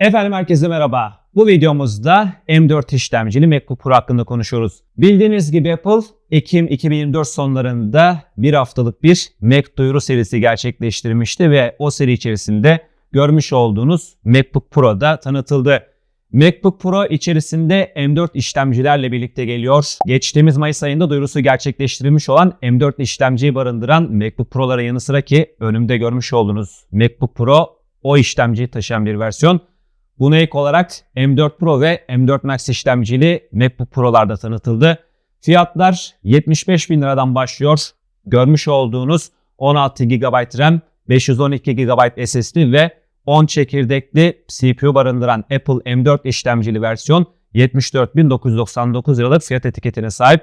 Efendim herkese merhaba. Bu videomuzda M4 işlemcili MacBook Pro hakkında konuşuyoruz. Bildiğiniz gibi Apple Ekim 2024 sonlarında bir haftalık bir Mac duyuru serisi gerçekleştirmişti ve o seri içerisinde görmüş olduğunuz MacBook Pro da tanıtıldı. MacBook Pro içerisinde M4 işlemcilerle birlikte geliyor. Geçtiğimiz Mayıs ayında duyurusu gerçekleştirilmiş olan M4 işlemciyi barındıran MacBook Pro'lara yanı sıra ki önümde görmüş olduğunuz MacBook Pro o işlemciyi taşıyan bir versiyon. Buna ek olarak M4 Pro ve M4 Max işlemcili MacBook Pro'larda tanıtıldı. Fiyatlar 75 bin liradan başlıyor. Görmüş olduğunuz 16 GB RAM, 512 GB SSD ve 10 çekirdekli CPU barındıran Apple M4 işlemcili versiyon 74.999 liralık fiyat etiketine sahip.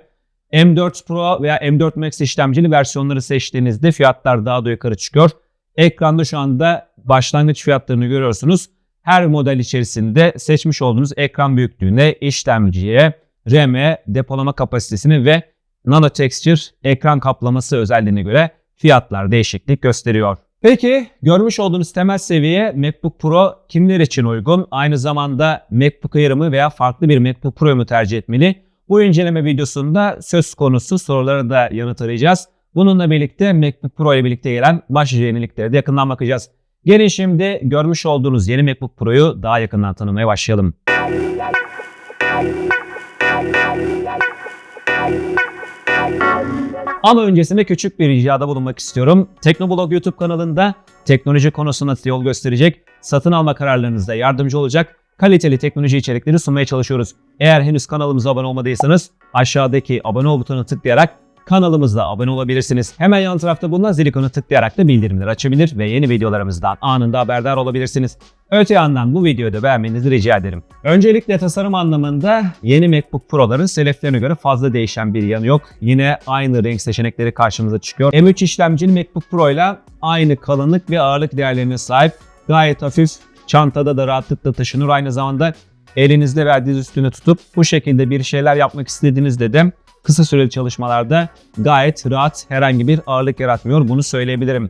M4 Pro veya M4 Max işlemcili versiyonları seçtiğinizde fiyatlar daha da yukarı çıkıyor. Ekranda şu anda başlangıç fiyatlarını görüyorsunuz. Her model içerisinde seçmiş olduğunuz ekran büyüklüğüne, işlemciye, RAM'e, depolama kapasitesini ve Nano Texture ekran kaplaması özelliğine göre fiyatlar değişiklik gösteriyor. Peki görmüş olduğunuz temel seviye MacBook Pro kimler için uygun? Aynı zamanda MacBook Air mı veya farklı bir MacBook Pro mu tercih etmeli? Bu inceleme videosunda söz konusu sorulara da yanıt arayacağız. Bununla birlikte MacBook Pro ile birlikte gelen başlıca yeniliklere de yakından bakacağız. Gelin şimdi görmüş olduğunuz yeni MacBook Pro'yu daha yakından tanımaya başlayalım. Ama öncesinde küçük bir ricada bulunmak istiyorum. Teknoblog YouTube kanalında teknoloji konusunda size yol gösterecek, satın alma kararlarınızda yardımcı olacak kaliteli teknoloji içerikleri sunmaya çalışıyoruz. Eğer henüz kanalımıza abone olmadıysanız aşağıdaki abone ol butonuna tıklayarak kanalımıza abone olabilirsiniz. Hemen yan tarafta bulunan zil ikonuna tıklayarak da bildirimleri açabilir ve yeni videolarımızdan anında haberdar olabilirsiniz. Öte yandan bu videoyu da beğenmenizi rica ederim. Öncelikle tasarım anlamında yeni MacBook Pro'ların seleflerine göre fazla değişen bir yanı yok. Yine aynı renk seçenekleri karşımıza çıkıyor. M3 işlemcili MacBook Pro ile aynı kalınlık ve ağırlık değerlerine sahip. Gayet hafif, çantada da rahatlıkla taşınır. Aynı zamanda elinizde diz üstüne tutup bu şekilde bir şeyler yapmak istediğinizde de kısa süreli çalışmalarda gayet rahat herhangi bir ağırlık yaratmıyor. Bunu söyleyebilirim.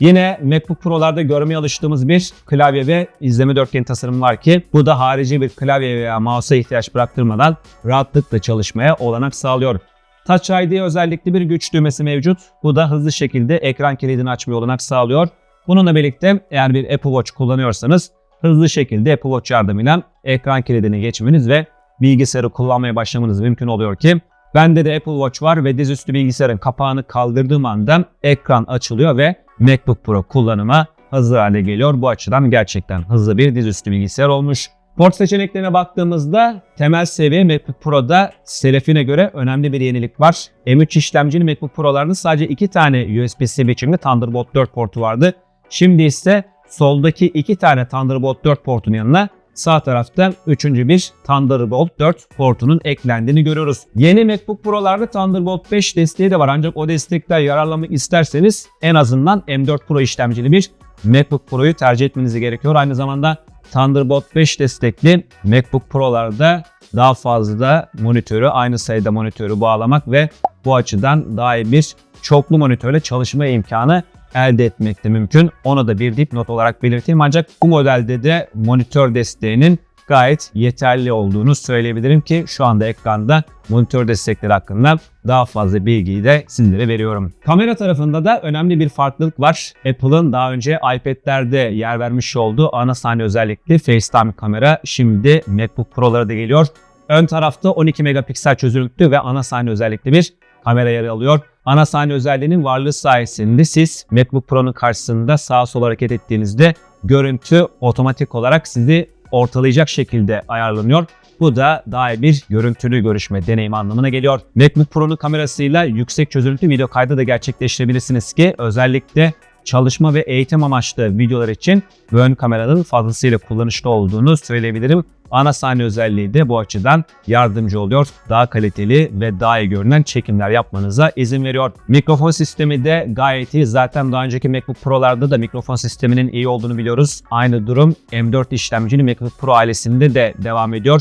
Yine MacBook Pro'larda görmeye alıştığımız bir klavye ve izleme dörtgeni tasarımı var ki bu da harici bir klavye veya mouse'a ihtiyaç bıraktırmadan rahatlıkla çalışmaya olanak sağlıyor. Touch ID özellikli bir güç düğmesi mevcut. Bu da hızlı şekilde ekran kilidini açmaya olanak sağlıyor. Bununla birlikte eğer bir Apple Watch kullanıyorsanız hızlı şekilde Apple Watch yardımıyla ekran kilidini geçmeniz ve bilgisayarı kullanmaya başlamanız mümkün oluyor ki Bende de Apple Watch var ve dizüstü bilgisayarın kapağını kaldırdığım anda ekran açılıyor ve MacBook Pro kullanıma hazır hale geliyor. Bu açıdan gerçekten hızlı bir dizüstü bilgisayar olmuş. Port seçeneklerine baktığımızda temel seviye MacBook Pro'da Selefi'ne göre önemli bir yenilik var. M3 işlemcili MacBook Pro'larda sadece iki tane USB-C biçimli Thunderbolt 4 portu vardı. Şimdi ise soldaki iki tane Thunderbolt 4 portun yanına sağ tarafta üçüncü bir Thunderbolt 4 portunun eklendiğini görüyoruz. Yeni MacBook Pro'larda Thunderbolt 5 desteği de var ancak o destekten yararlanmak isterseniz en azından M4 Pro işlemcili bir MacBook Pro'yu tercih etmeniz gerekiyor. Aynı zamanda Thunderbolt 5 destekli MacBook Pro'larda daha fazla monitörü, aynı sayıda monitörü bağlamak ve bu açıdan daha iyi bir çoklu monitörle çalışma imkanı elde etmek de mümkün. Ona da bir dipnot olarak belirteyim. Ancak bu modelde de monitör desteğinin gayet yeterli olduğunu söyleyebilirim ki şu anda ekranda monitör destekleri hakkında daha fazla bilgiyi de sizlere veriyorum. Kamera tarafında da önemli bir farklılık var. Apple'ın daha önce iPad'lerde yer vermiş olduğu ana sahne özellikli FaceTime kamera şimdi MacBook Pro'lara da geliyor. Ön tarafta 12 megapiksel çözünürlüklü ve ana sahne özellikli bir kamera yer alıyor. Ana sahne özelliğinin varlığı sayesinde siz MacBook Pro'nun karşısında sağa sola hareket ettiğinizde görüntü otomatik olarak sizi ortalayacak şekilde ayarlanıyor. Bu da iyi bir görüntülü görüşme deneyimi anlamına geliyor. MacBook Pro'nun kamerasıyla yüksek çözünürlüklü video kaydı da gerçekleştirebilirsiniz ki özellikle çalışma ve eğitim amaçlı videolar için ön kameranın fazlasıyla kullanışlı olduğunu söyleyebilirim. Ana sahne özelliği de bu açıdan yardımcı oluyor. Daha kaliteli ve daha iyi görünen çekimler yapmanıza izin veriyor. Mikrofon sistemi de gayet iyi. Zaten daha önceki MacBook Pro'larda da mikrofon sisteminin iyi olduğunu biliyoruz. Aynı durum M4 işlemcili MacBook Pro ailesinde de devam ediyor.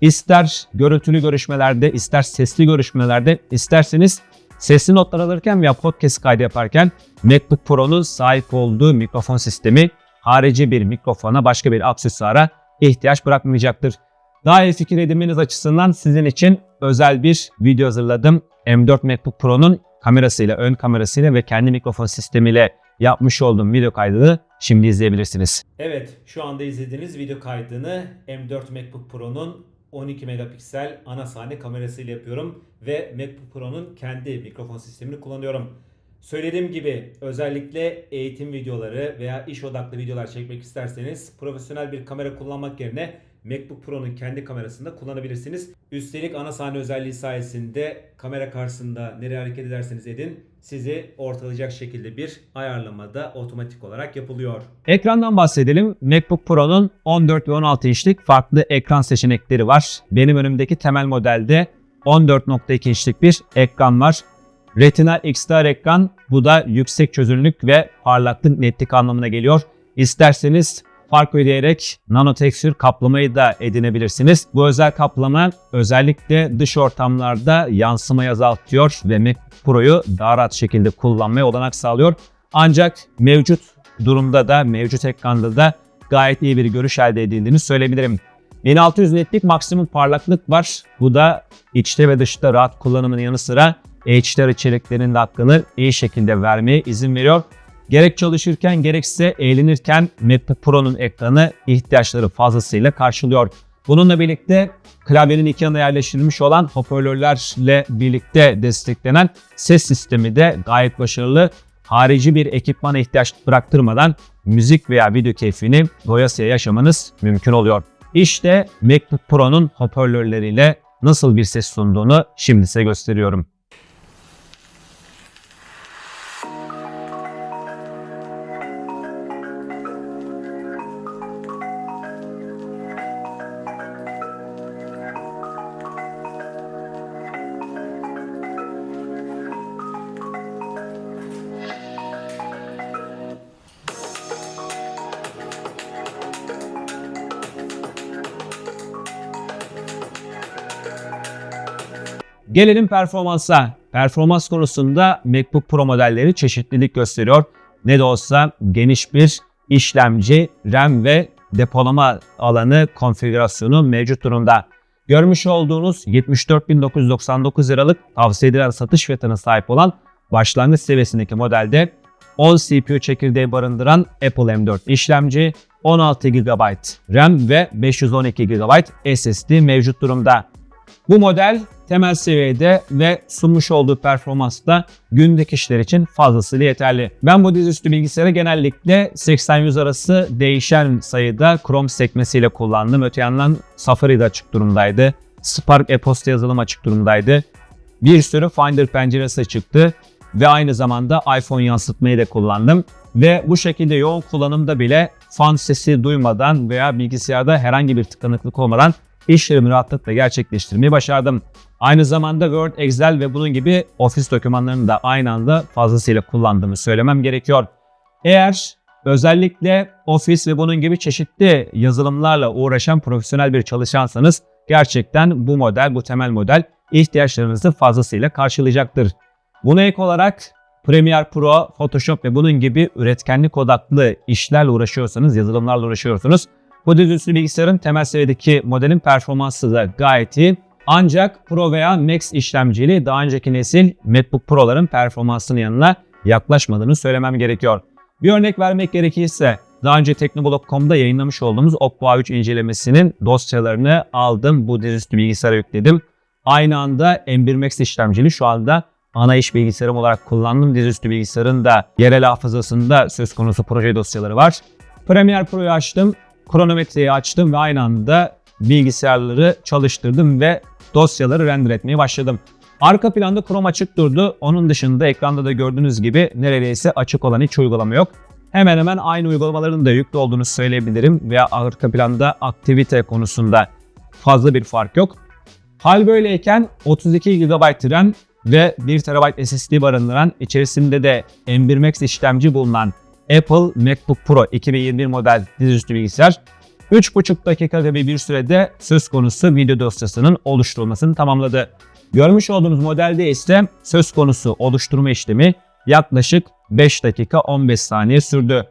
İster görüntülü görüşmelerde, ister sesli görüşmelerde, isterseniz sesli notlar alırken veya podcast kaydı yaparken MacBook Pro'nun sahip olduğu mikrofon sistemi harici bir mikrofona, başka bir aksesuara ihtiyaç bırakmayacaktır. Daha iyi fikir edinmeniz açısından sizin için özel bir video hazırladım. M4 MacBook Pro'nun kamerasıyla, ön kamerasıyla ve kendi mikrofon sistemiyle yapmış olduğum video kaydını şimdi izleyebilirsiniz. Evet, şu anda izlediğiniz video kaydını M4 MacBook Pro'nun 12 megapiksel ana sahne kamerasıyla yapıyorum ve MacBook Pro'nun kendi mikrofon sistemini kullanıyorum. Söylediğim gibi özellikle eğitim videoları veya iş odaklı videolar çekmek isterseniz profesyonel bir kamera kullanmak yerine MacBook Pro'nun kendi kamerasında kullanabilirsiniz. Üstelik ana sahne özelliği sayesinde kamera karşısında nereye hareket ederseniz edin sizi ortalayacak şekilde bir ayarlamada otomatik olarak yapılıyor. Ekrandan bahsedelim. MacBook Pro'nun 14 ve 16 inçlik farklı ekran seçenekleri var. Benim önümdeki temel modelde 14.2 inçlik bir ekran var. Retina XDR ekran bu da yüksek çözünürlük ve parlaklık netlik anlamına geliyor. İsterseniz fark ödeyerek nano tekstür kaplamayı da edinebilirsiniz. Bu özel kaplama özellikle dış ortamlarda yansımayı azaltıyor ve Mac Pro'yu daha rahat şekilde kullanmaya olanak sağlıyor. Ancak mevcut durumda da mevcut ekranda da gayet iyi bir görüş elde edildiğini söyleyebilirim. 1600 netlik maksimum parlaklık var. Bu da içte ve dışta rahat kullanımın yanı sıra HDR içeriklerinin de hakkını iyi şekilde vermeye izin veriyor. Gerek çalışırken gerekse eğlenirken MacBook Pro'nun ekranı ihtiyaçları fazlasıyla karşılıyor. Bununla birlikte klavyenin iki yanına yerleştirilmiş olan hoparlörlerle birlikte desteklenen ses sistemi de gayet başarılı. Harici bir ekipmana ihtiyaç bıraktırmadan müzik veya video keyfini doyasıya yaşamanız mümkün oluyor. İşte MacBook Pro'nun hoparlörleriyle nasıl bir ses sunduğunu şimdi size gösteriyorum. Gelelim performansa. Performans konusunda MacBook Pro modelleri çeşitlilik gösteriyor. Ne de olsa geniş bir işlemci, RAM ve depolama alanı konfigürasyonu mevcut durumda. Görmüş olduğunuz 74.999 liralık tavsiye edilen satış fiyatına sahip olan başlangıç seviyesindeki modelde 10 CPU çekirdeği barındıran Apple M4 işlemci, 16 GB RAM ve 512 GB SSD mevcut durumda. Bu model temel seviyede ve sunmuş olduğu performansla günlük işler için fazlasıyla yeterli. Ben bu dizüstü bilgisayarı genellikle 80-100 arası değişen sayıda Chrome sekmesiyle kullandım. Öte yandan Safari de açık durumdaydı. Spark e-posta yazılım açık durumdaydı. Bir sürü Finder penceresi çıktı ve aynı zamanda iPhone yansıtmayı da kullandım. Ve bu şekilde yoğun kullanımda bile fan sesi duymadan veya bilgisayarda herhangi bir tıkanıklık olmadan işlerimi rahatlıkla gerçekleştirmeyi başardım. Aynı zamanda Word, Excel ve bunun gibi ofis dokümanlarını da aynı anda fazlasıyla kullandığımı söylemem gerekiyor. Eğer özellikle ofis ve bunun gibi çeşitli yazılımlarla uğraşan profesyonel bir çalışansanız gerçekten bu model, bu temel model ihtiyaçlarınızı fazlasıyla karşılayacaktır. Buna ek olarak Premiere Pro, Photoshop ve bunun gibi üretkenlik odaklı işlerle uğraşıyorsanız, yazılımlarla uğraşıyorsanız bu dizüstü bilgisayarın temel seviyedeki modelin performansı da gayet iyi. Ancak Pro veya Max işlemcili daha önceki nesil MacBook Pro'ların performansının yanına yaklaşmadığını söylemem gerekiyor. Bir örnek vermek gerekirse daha önce Teknoblog.com'da yayınlamış olduğumuz Oppo A3 incelemesinin dosyalarını aldım. Bu dizüstü bilgisayara yükledim. Aynı anda M1 Max işlemcili şu anda ana iş bilgisayarım olarak kullandığım dizüstü bilgisayarın da yerel hafızasında söz konusu proje dosyaları var. Premiere Pro'yu açtım, kronometreyi açtım ve aynı anda bilgisayarları çalıştırdım ve dosyaları render etmeye başladım. Arka planda Chrome açık durdu. Onun dışında ekranda da gördüğünüz gibi neredeyse açık olan hiç uygulama yok. Hemen hemen aynı uygulamaların da yüklü olduğunu söyleyebilirim veya arka planda aktivite konusunda fazla bir fark yok. Hal böyleyken 32 GB RAM ve 1 TB SSD barındıran içerisinde de M1 Max işlemci bulunan Apple MacBook Pro 2021 model dizüstü bilgisayar 3,5 dakika gibi bir sürede söz konusu video dosyasının oluşturulmasını tamamladı. Görmüş olduğunuz modelde ise söz konusu oluşturma işlemi yaklaşık 5 dakika 15 saniye sürdü.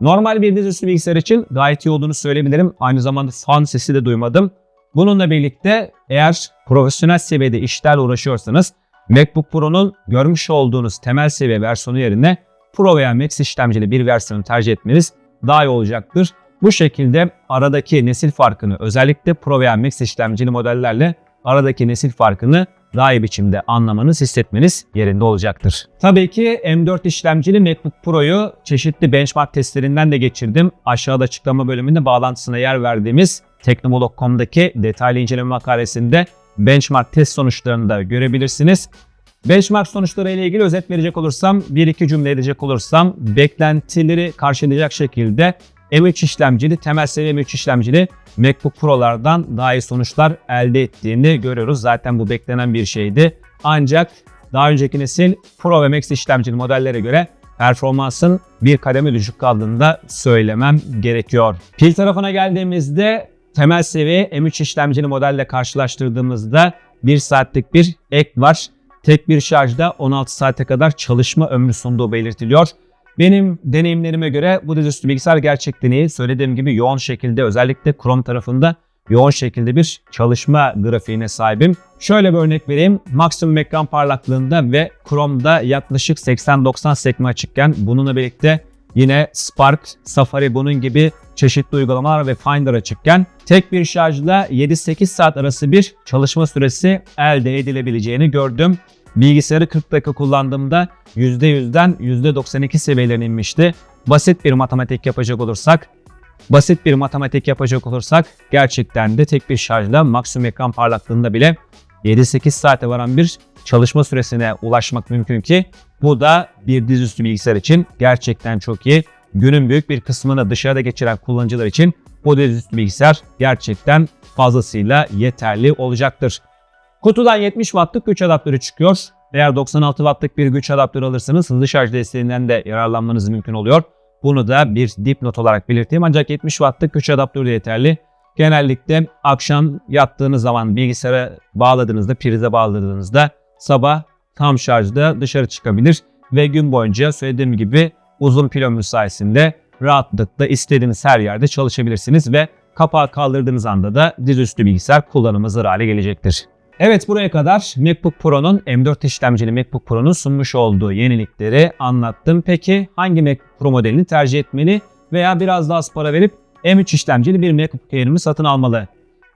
Normal bir dizüstü bilgisayar için gayet iyi olduğunu söyleyebilirim. Aynı zamanda fan sesi de duymadım. Bununla birlikte eğer profesyonel seviyede işlerle uğraşıyorsanız MacBook Pro'nun görmüş olduğunuz temel seviye versiyonu yerine Pro veya Max işlemcili bir versiyonu tercih etmeniz daha iyi olacaktır. Bu şekilde aradaki nesil farkını özellikle Pro veya Max işlemcili modellerle aradaki nesil farkını daha iyi biçimde anlamanız, hissetmeniz yerinde olacaktır. Tabii ki M4 işlemcili MacBook Pro'yu çeşitli benchmark testlerinden de geçirdim. Aşağıda açıklama bölümünde bağlantısına yer verdiğimiz Teknomolog.com'daki detaylı inceleme makalesinde benchmark test sonuçlarını da görebilirsiniz. Benchmark sonuçları ile ilgili özet verecek olursam, bir iki cümle edecek olursam, beklentileri karşılayacak şekilde M3 işlemcili, temel seviye M3 işlemcili MacBook Pro'lardan daha iyi sonuçlar elde ettiğini görüyoruz. Zaten bu beklenen bir şeydi. Ancak daha önceki nesil Pro ve Max işlemcili modellere göre performansın bir kademe düşük kaldığını da söylemem gerekiyor. Pil tarafına geldiğimizde temel seviye M3 işlemcili modelle karşılaştırdığımızda 1 saatlik bir ek var. Tek bir şarjda 16 saate kadar çalışma ömrü sunduğu belirtiliyor. Benim deneyimlerime göre bu dizüstü bilgisayar gerçekten iyi. Söylediğim gibi yoğun şekilde özellikle Chrome tarafında yoğun şekilde bir çalışma grafiğine sahibim. Şöyle bir örnek vereyim. Maksimum ekran parlaklığında ve Chrome'da yaklaşık 80-90 sekme açıkken bununla birlikte yine Spark, Safari bunun gibi çeşitli uygulamalar ve Finder açıkken tek bir şarjla 7-8 saat arası bir çalışma süresi elde edilebileceğini gördüm. Bilgisayarı 40 dakika kullandığımda %100'den %92 seviyelerine inmişti. Basit bir matematik yapacak olursak, basit bir matematik yapacak olursak gerçekten de tek bir şarjla maksimum ekran parlaklığında bile 7-8 saate varan bir çalışma süresine ulaşmak mümkün ki bu da bir dizüstü bilgisayar için gerçekten çok iyi. Günün büyük bir kısmını dışarıda geçiren kullanıcılar için bu dizüstü bilgisayar gerçekten fazlasıyla yeterli olacaktır. Kutudan 70 wattlık güç adaptörü çıkıyor. Eğer 96 wattlık bir güç adaptörü alırsanız hızlı şarj desteğinden de yararlanmanız mümkün oluyor. Bunu da bir dipnot olarak belirteyim. Ancak 70 wattlık güç adaptörü de yeterli. Genellikle akşam yattığınız zaman bilgisayara bağladığınızda, prize bağladığınızda sabah tam şarjda dışarı çıkabilir ve gün boyunca söylediğim gibi uzun pil ömrü sayesinde rahatlıkla istediğiniz her yerde çalışabilirsiniz ve kapağı kaldırdığınız anda da dizüstü bilgisayar kullanım hazır hale gelecektir. Evet buraya kadar MacBook Pro'nun M4 işlemcili MacBook Pro'nun sunmuş olduğu yenilikleri anlattım. Peki hangi MacBook Pro modelini tercih etmeli veya biraz daha az para verip M3 işlemcili bir MacBook Air'imi satın almalı?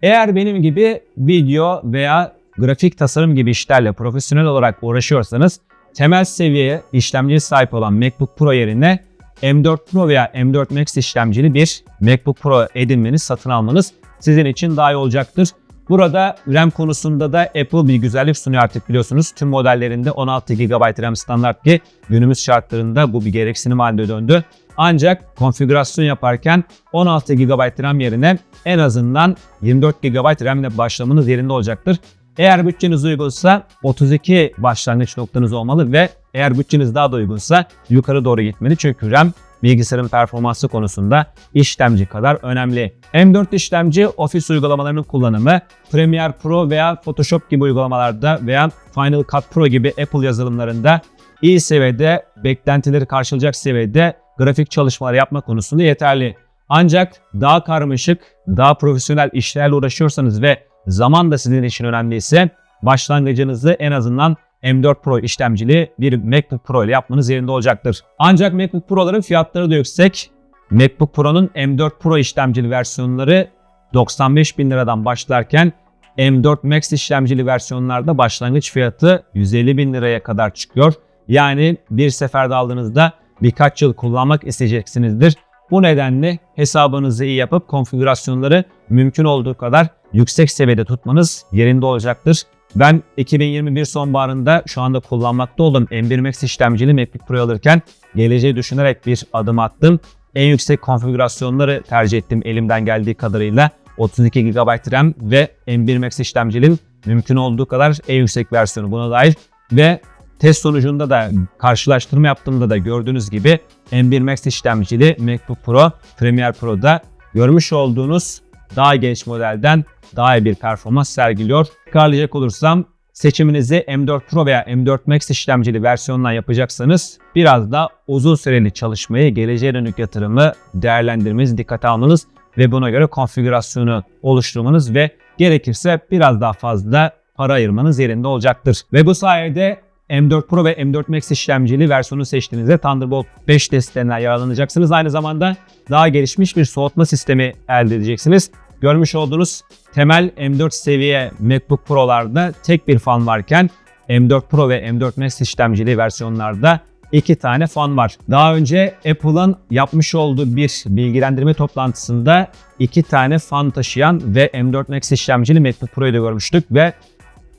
Eğer benim gibi video veya grafik tasarım gibi işlerle profesyonel olarak uğraşıyorsanız temel seviye işlemciye sahip olan MacBook Pro yerine M4 Pro veya M4 Max işlemcili bir MacBook Pro edinmeniz, satın almanız sizin için daha iyi olacaktır. Burada RAM konusunda da Apple bir güzellik sunuyor artık biliyorsunuz. Tüm modellerinde 16 GB RAM standart ki günümüz şartlarında bu bir gereksinim haline döndü. Ancak konfigürasyon yaparken 16 GB RAM yerine en azından 24 GB RAM ile başlamanız yerinde olacaktır. Eğer bütçeniz uygunsa 32 başlangıç noktanız olmalı ve eğer bütçeniz daha da uygunsa yukarı doğru gitmeli. Çünkü RAM bilgisayarın performansı konusunda işlemci kadar önemli. M4 işlemci ofis uygulamalarının kullanımı, Premiere Pro veya Photoshop gibi uygulamalarda veya Final Cut Pro gibi Apple yazılımlarında iyi seviyede, beklentileri karşılayacak seviyede grafik çalışmalar yapma konusunda yeterli. Ancak daha karmaşık, daha profesyonel işlerle uğraşıyorsanız ve zaman da sizin için önemliyse başlangıcınızı en azından M4 Pro işlemcili bir MacBook Pro ile yapmanız yerinde olacaktır. Ancak MacBook Pro'ların fiyatları da yüksek. MacBook Pro'nun M4 Pro işlemcili versiyonları 95 bin liradan başlarken M4 Max işlemcili versiyonlarda başlangıç fiyatı 150 bin liraya kadar çıkıyor. Yani bir seferde aldığınızda birkaç yıl kullanmak isteyeceksinizdir. Bu nedenle hesabınızı iyi yapıp konfigürasyonları mümkün olduğu kadar yüksek seviyede tutmanız yerinde olacaktır. Ben 2021 sonbaharında şu anda kullanmakta olduğum M1 Max işlemcili MacBook Pro alırken geleceği düşünerek bir adım attım. En yüksek konfigürasyonları tercih ettim elimden geldiği kadarıyla. 32 GB RAM ve M1 Max işlemcinin mümkün olduğu kadar en yüksek versiyonu buna dair ve test sonucunda da karşılaştırma yaptığımda da gördüğünüz gibi M1 Max işlemcili MacBook Pro Premiere Pro'da görmüş olduğunuz daha genç modelden daha iyi bir performans sergiliyor. Tekrarlayacak olursam seçiminizi M4 Pro veya M4 Max işlemcili versiyondan yapacaksanız biraz da uzun süreli çalışmayı, geleceğe dönük yatırımı değerlendirmeniz, dikkate almanız ve buna göre konfigürasyonu oluşturmanız ve gerekirse biraz daha fazla para ayırmanız yerinde olacaktır. Ve bu sayede M4 Pro ve M4 Max işlemcili versiyonu seçtiğinizde Thunderbolt 5 desteğinden yararlanacaksınız. Aynı zamanda daha gelişmiş bir soğutma sistemi elde edeceksiniz. Görmüş olduğunuz temel M4 seviye MacBook Pro'larda tek bir fan varken M4 Pro ve M4 Max işlemcili versiyonlarda iki tane fan var. Daha önce Apple'ın yapmış olduğu bir bilgilendirme toplantısında iki tane fan taşıyan ve M4 Max işlemcili MacBook Pro'yu da görmüştük ve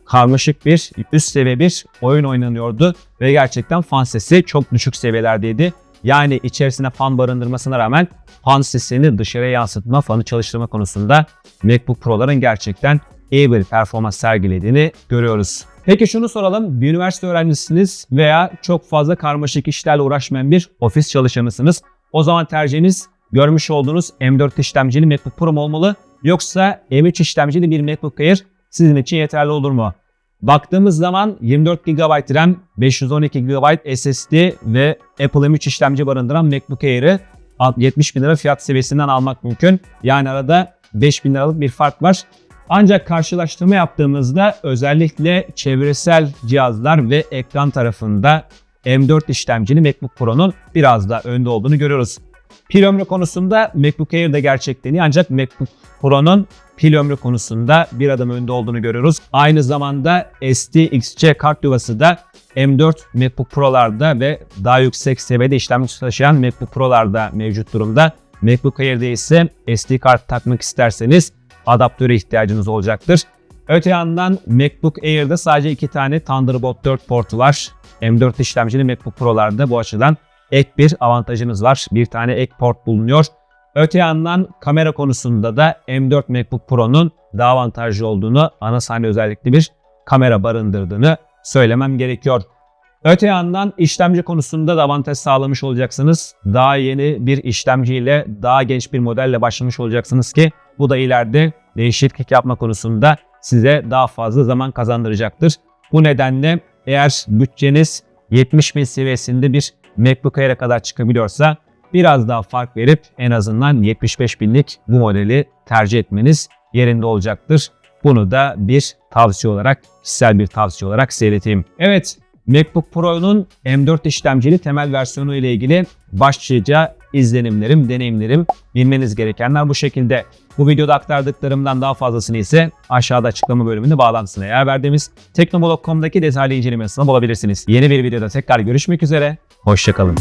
karmaşık bir üst seviye bir oyun oynanıyordu ve gerçekten fan sesi çok düşük seviyelerdeydi. Yani içerisine fan barındırmasına rağmen fan sesini dışarıya yansıtma, fanı çalıştırma konusunda MacBook Pro'ların gerçekten iyi bir performans sergilediğini görüyoruz. Peki şunu soralım. Bir üniversite öğrencisiniz veya çok fazla karmaşık işlerle uğraşmayan bir ofis çalışanısınız. O zaman tercihiniz görmüş olduğunuz M4 işlemcili MacBook Pro mu olmalı yoksa M3 işlemcili bir MacBook Air sizin için yeterli olur mu? Baktığımız zaman 24 GB RAM, 512 GB SSD ve Apple M3 işlemci barındıran MacBook Air'ı 70 bin lira fiyat seviyesinden almak mümkün. Yani arada 5 bin liralık bir fark var. Ancak karşılaştırma yaptığımızda özellikle çevresel cihazlar ve ekran tarafında M4 işlemcili MacBook Pro'nun biraz daha önde olduğunu görüyoruz. Pil ömrü konusunda MacBook Air de gerçekleniyor ancak MacBook Pro'nun pil ömrü konusunda bir adım önde olduğunu görüyoruz. Aynı zamanda SDXC kart yuvası da M4 MacBook Pro'larda ve daha yüksek seviyede işlemci taşıyan MacBook Pro'larda mevcut durumda. MacBook Air'de ise SD kart takmak isterseniz adaptöre ihtiyacınız olacaktır. Öte yandan MacBook Air'de sadece iki tane Thunderbolt 4 portu var. M4 işlemcili MacBook Pro'larda bu açıdan ek bir avantajınız var. Bir tane ek port bulunuyor. Öte yandan kamera konusunda da M4 MacBook Pro'nun daha avantajlı olduğunu, ana sahne özellikli bir kamera barındırdığını söylemem gerekiyor. Öte yandan işlemci konusunda da avantaj sağlamış olacaksınız. Daha yeni bir işlemciyle, daha genç bir modelle başlamış olacaksınız ki bu da ileride değişiklik yapma konusunda size daha fazla zaman kazandıracaktır. Bu nedenle eğer bütçeniz 70 bin seviyesinde bir MacBook Air'e kadar çıkabiliyorsa biraz daha fark verip en azından 75 binlik bu modeli tercih etmeniz yerinde olacaktır. Bunu da bir tavsiye olarak, kişisel bir tavsiye olarak seyreteyim. Evet, MacBook Pro'nun M4 işlemcili temel versiyonu ile ilgili başlıca izlenimlerim, deneyimlerim, bilmeniz gerekenler bu şekilde. Bu videoda aktardıklarımdan daha fazlasını ise aşağıda açıklama bölümünde bağlantısına yer verdiğimiz teknobolog.com'daki detaylı inceleme yazısını bulabilirsiniz. Yeni bir videoda tekrar görüşmek üzere, hoşçakalın.